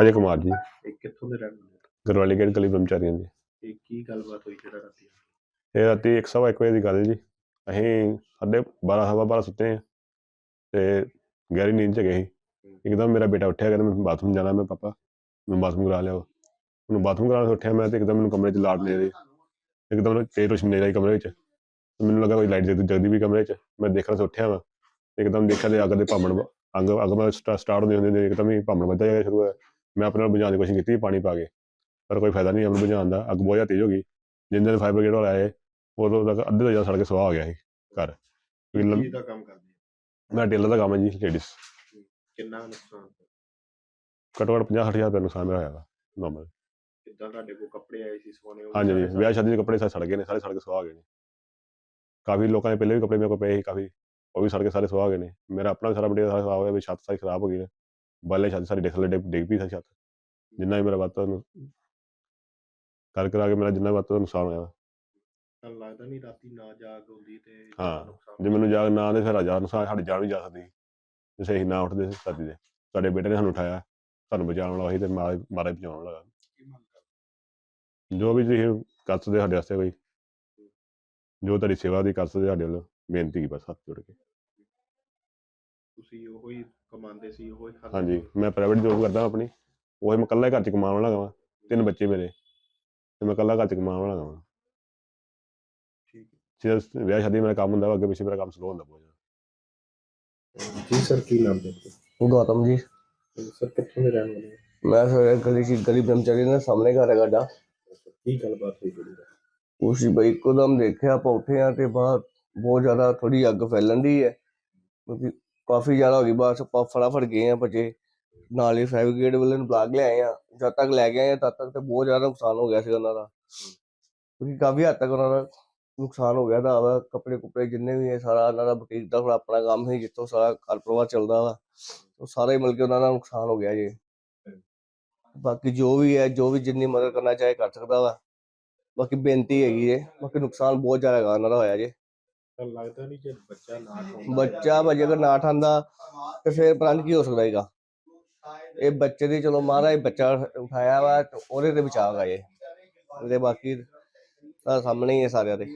ਅਜੇ ਕੁਮਾਰ ਜੀ। ਇਹ ਕਿੱਥੋਂ ਦੇ ਰਹਿਣ ਵਾਲੇ ਹੋ? ਗਰਵਾਲੀ ਗੇਟ ਗਲੀ ਬ੍ਰਹਮਚਾਰੀਆਂ ਦੀ। ਤੇ ਕੀ ਗੱਲਬਾਤ ਹੋਈ ਜਿਹੜਾ ਰਾਤੀ ਇਹ ਰਾਤੀ ਇੱਕ ਸਵਾ ਇੱਕ ਵਜੇ ਦੀ ਗੱਲ ਹੈ ਜੀ। ਅਸੀਂ ਸਾਢੇ ਬਾਰਾਂ ਸਵਾ ਬਾਰਾਂ ਸੁੱਤੇ ਹਾਂ ਤੇ ਗਹਿਰੀ ਨੀਂਦ ਚ ਗਏ ਸੀ। ਇੱਕਦਮ ਮੇਰਾ ਬੇਟਾ ਉੱਠਿਆ ਕਹਿੰਦਾ ਮੈਂ ਬਾਥਰੂਮ ਜਾਣਾ ਮੈਂ ਪਾਪਾ ਮੈਂ ਬਾਥਰੂਮ ਕਰਾ ਲਿਆ ਉਹਨੂੰ ਬਾਥਰੂਮ ਕਰਾਉਣ ਤੋਂ ਉੱਠਿਆ ਮੈਂ ਤੇ ਇੱਕਦਮ ਮੈਨੂੰ ਕਮਰੇ 'ਚ ਲਾਟ ਲੈ ਰਹੀ ਇੱਕਦਮ ਨਾ ਤੇਜ਼ ਰੋਸ਼ਨੀ ਨਜ਼ਰ ਆਈ ਕਮਰੇ ਵਿੱਚ। ਤੇ ਮੈਨੂੰ ਲੱਗਾ ਕੋਈ ਲਾਈਟ ਜਗਦੀ ਜਗਦੀ ਵੀ ਕਮਰੇ 'ਚ। ਮੈਂ ਦੇਖਣ ਤੋਂ ਉੱਠਿਆ ਮੈਂ ਇੱਕਦਮ ਦੇਖਿਆ ਤੇ ਅੱਗ ਦੇ ਭਾਮਣ ਅੰਗ ਅੱਗ ਮੈਂ ਸਟਾਰਟ ਹੁੰਦੀ ਹੁੰਦੀ ਇੱਕਦਮ ਹੀ ਭਾਮਣ ਵੱਧਦਾ ਜਾਏਗਾ ਸ਼ੁਰੂ ਹੋਇਆ। ਮੈਂ ਆਪਣੇ ਨਾਲ ਬੁਝਾਉਣ ਦੀ ਕੋਸ਼ਿਸ਼ ਕੀਤੀ ਪਾਣੀ ਪਾ ਕੇ ਪਰ ਕੋਈ ਫਾਇਦਾ ਨਹੀਂ ਅੱਗ ਬੁਝਾਉਣ ਦਾ ਅੱਗ ਬਹੁਤ ਜ਼ਿਆਦਾ ਤੇਜ਼ ਹੋ ਗਈ। ਜਿੰਨੇ ਦਿਨ ਫਾਇਰ ਬ੍ਰਿਗੇਡ ਵਾਲੇ ਆਏ ਉਦੋਂ ਤੱਕ ਅੱਧੇ ਤੋਂ ਜ਼ਿਆਦਾ ਸੜ ਕੇ ਸੁਆਹ ਹੋ ਗਿਆ ਸੀ ਘਰ। ਦਾ ਕੰਮ ਕਰਦੇ ਹੋ? ਮੇਰਾ ਟੇਲਰ ਦਾ ਕੰਮ ਹੈ ਜੀ ਲੇਡੀਜ਼ ਕਿੰਨਾ ਨੁਕਸਾਨ ਹੋਇਆ? ਘੱਟੋ ਘੱਟ 50 ਹਜ਼ਾਰ ਰੁਪਏ ਨੁਕਸਾਨ ਮੇਰਾ ਹੋਇਆ ਵਾ ਨਾਰਮਲ ਕਿੱਦਾਂ ਤੁਹਾਡੇ ਕੋਲ ਕੱਪੜੇ ਆਏ ਸੀ ਸੋਨੇ ਉਹ ਹਾਂਜੀ ਵਿਆਹ ਸ਼ਾਦੀ ਦੇ ਕੱਪੜੇ ਸਾਰੇ ਸੜ ਗਏ ਨੇ ਸਾਰੇ ਸੜ ਕੇ ਸੁਆਹ ਗਏ ਨੇ। ਕਾਫੀ ਲੋਕਾਂ ਦੇ ਪਹਿਲੇ ਵੀ ਕੱਪੜੇ ਮੇਰੇ ਕੋਲ ਪਏ ਸੀ ਕਾਫੀ। ਉਹ ਵੀ ਸੜ ਕੇ ਸਾਰੇ ਸੁਆਹ ਗਏ ਨੇ। ਮੇਰਾ ਆਪਣਾ ਸਾਰਾ ਬੜੀਆ ਸਾਰਾ ਹੋ ਗਿਆ ਵੀ ਛੱਤ ਸਾਰੀ ਖਰਾਬ ਹੋ ਗਈ ਨੇ ਬਾਲੇ ਛੱਤ ਸਾਰੀ ਡਿੱਗ ਡਿੱਗ ਪਈ ਸਾਰੀ ਛੱਤ। ਜਿੰਨਾ ਵੀ ਮੇਰਾ ਵੱਧ ਤੋਂ ਵੱਧ ਕਰ ਕਰਾ ਕੇ ਮੇਰਾ ਜਿੰਨਾ ਵੱਧ ਤੋਂ ਵੱਧ ਨੁਕਸਾਨ ਹੋਇਆ। ਤਾਂ ਲੱਗਦਾ ਨਹੀਂ ਰਾਤੀ ਨਾ ਜਾਗ ਹੁੰਦੀ ਤੇ ਹਾਂ, ਨੁਕਸਾਨ ਜੇ ਮੈਨੂੰ ਜਾਗ ਨਾ ਆਉਂਦੇ ਫਿਰ ਹਜ਼ਾਰ ਨੁਕਸਾਨ ਸਾਡੀ ਜਾਨ ਵੀ ਜਾ ਸਕਦੀ। ਸੀ ਜੇ ਸਹੀ ਨਾ ਉੱਠਦੇ ਸਾਡੀ ਦੇ। ਸਾਡੇ ਬੇਟੇ ਨੇ ਸਾਨੂੰ ਉਠਾਇਆ ਸਾਨੂੰ ਬਚਾਉਣ ਵਾਲਾ ਸੀ ਤੇ ਮਾਰੇ ਮਾਰੇ ਬਚਾਉਣ ਵਾਲਾ? ਜੋ ਵੀ ਤੁਸੀਂ ਕਰ ਸਕਦੇ ਸਾਡੇ ਵਾਸਤੇ ਕੋਈ। ਜੋ ਤੁਹਾਡੀ ਸੇਵਾ ਦੀ ਕਰ ਸਕਦੇ ਸਾਡੇ ਵੱਲੋਂ ਬੇਨਤੀ ਕੀ ਬਸ ਹੱਥ ਜੋੜ ਕੇ। ਤੁਸੀਂ ਉਹੋ ਹੀ ਕਮਾਉਂਦੇ ਸੀ ਉਹੋ ਹੀ ਖਾਂਦੇ ਹਾਂਜੀ ਸੀ। ਮੈਂ ਪ੍ਰਾਈਵੇਟ ਜੋਬ ਕਰਦਾ ਆਪਣੀ ਉਹ ਮੈਂ ਇਕੱਲਾ ਹੀ ਘਰ ਚ ਕਮਾਉਣ ਵਾਲਾ ਗਾ ਤਿੰਨ ਬੱਚੇ ਮੇਰੇ ਤੇ ਮੈਂ ਇਕੱਲਾ ਘਰ ਚ ਕਮਾਉਣ ਵਾਲਾ ਗਾ ਠੀਕ ਹੈ। ਜੇ ਵਿਆਹ ਸ਼ਾਦੀ ਮੇਰਾ ਕੰਮ ਹੁੰਦਾ ਵਾ ਅੱਗੇ ਪਿੱਛੇ ਮੇਰਾ ਕੰਮ ਸਲੋ ਹੁੰਦਾ ਬਹੁਤ ਜ਼ਿਆਦਾ। ਜੀ ਸਰ ਕੀ ਨਾਮ ਹੈ ਗੌਤਮ ਜੀ। ਸਰ ਕਿੱਥੋਂ ਦੇ ਰਹਿਣ ਵਾਲੇ ਹੋ? ਮੈਂ ਸਵੇਰੇ ਗਲੀ ਚ ਗਲੀ ਬ੍ਰਹਮਚਾਰੀ ਦੇ ਸਾਹਮਣੇ ਘਰ ਹੈ ਸਾਡਾ। ਕੀ ਗੱਲਬਾਤ ਹੋਈ ਜਿਹੜੀ ਦਾ ਉਸੀ ਬਈ ਇੱਕਦਮ ਦੇਖਿਆ ਆਪਾਂ ਉੱਠੇ ਆ ਤੇ ਬਾਹਰ ਬਹੁਤ ਜ਼ਿਆਦਾ ਥੋੜੀ ਅੱਗ ਫੈਲਣ ਦੀ ਹੈ। ਕਿਉਂਕਿ ਕਾਫੀ ਜ਼ਿਆਦਾ ਹੋ ਗਈ, ਬਸ ਆਪਾਂ ਫਟਾਫਟ ਗਏ ਆ ਭੱਜੇ। ਨਾਲ ਹੀ ਫਾਇਰ ਵਾਲੇ ਨੂੰ ਬੁਲਾ ਕੇ ਲਿਆਏ ਆ ਜਦ ਤੱਕ ਲੈ ਕੇ ਆਏ ਆ ਤਦ ਤੱਕ ਤੇ ਬਹੁਤ ਜ਼ਿਆਦਾ ਨੁਕਸਾਨ ਹੋ ਗਿਆ ਸੀ ਉਹਨਾਂ ਦਾ। ਕਿਉਂਕਿ ਕਾਫੀ ਹੱਦ ਤੱਕ ਉਹਨਾਂ ਦਾ ਨੁਕਸਾਨ ਹੋ ਗਿਆ ਦਾ ਵਾ ਕੱਪੜੇ ਕੁਪੜੇ ਜਿੰਨੇ ਵੀ ਹੈ, ਸਾਰਾ ਉਹਨਾਂ ਦਾ ਬੁਟੀਕ ਦਾ ਥੋੜਾ ਆਪਣਾ ਕੰਮ ਹੈ ਜਿੱਥੋਂ ਸਾਰਾ ਘਰ ਪਰਿਵਾਰ ਚੱਲਦਾ ਵਾ। ਉਹ ਸਾਰਾ ਹੀ ਮਿਲ ਕੇ ਉਹਨਾਂ ਦਾ ਨੁਕਸਾਨ ਹੋ ਗਿਆ ਜੀ। ਬਾਕੀ ਜੋ ਵੀ ਹੈ, ਜੋ ਵੀ ਜਿੰਨੀ ਮਦਦ ਕਰਨਾ ਚਾਹੇ ਕਰ ਸਕਦਾ ਵਾ। ਬਾਕੀ ਬੇਨਤੀ ਹੈਗੀ ਹੈ ਬਾਕੀ ਨੁਕਸਾਨ ਬਹੁਤ ਜ਼ਿਆਦਾ ਹੈਗਾ ਉਹਨਾਂ ਦਾ ਹੋਇਆ ਜੇ। ਤਾਂ ਲੱਗਦਾ ਨਹੀਂ ਜੇ ਬੱਚਾ ਨਾ ਖਾਂਦਾ ਬੱਚਾ ਭਾਜੀ ਅਗਰ ਨਾ ਠਾਂਦਾ ਤੇ ਫਿਰ ਪ੍ਰਾਣ ਕੀ ਹੋ ਸਕਦਾ ਹੈਗਾ। ਇਹ ਬੱਚੇ ਦੀ ਚਲੋ ਮਹਾਰਾਜ ਬੱਚਾ ਉਠਾਇਆ ਵਾ ਤੇ ਉਹਦੇ ਤੇ ਬਚਾਅ ਗਾ ਇਹ। ਉਹਦੇ ਬਾਕੀ ਤਾਂ ਸਾਹਮਣੇ ਹੀ ਹੈ ਸਾਰਿਆਂ ਦੇ।